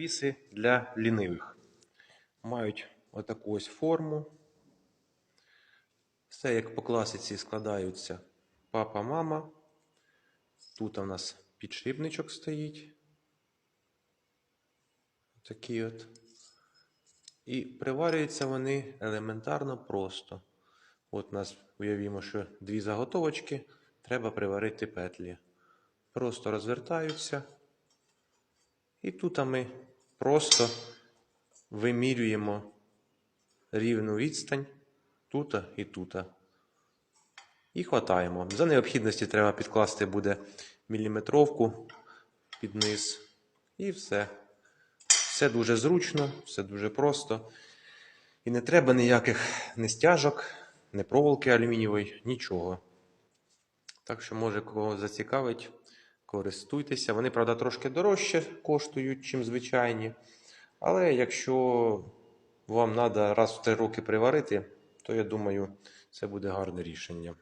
Віси для лінивих. Мають отаку ось форму. Все як по класиці складаються папа, мама. Тут у нас підшипничок стоїть. Такий от. І приварюються вони елементарно просто. От у нас уявімо, що дві заготовочки, треба приварити петлі. Просто розвертаються. І тут ми просто вимірюємо рівну відстань тут і тут. І хватаємо. За необхідності треба підкласти буде міліметровку під низ. І все. Все дуже зручно, все дуже просто. І не треба ніяких ні стяжок, ні проволоки алюмінієвої, нічого. Так що, може, кого зацікавить, користуйтеся. Вони, правда, трошки дорожче коштують, чим звичайні. Але якщо вам треба раз в три роки приварити, то я думаю, це буде гарне рішення.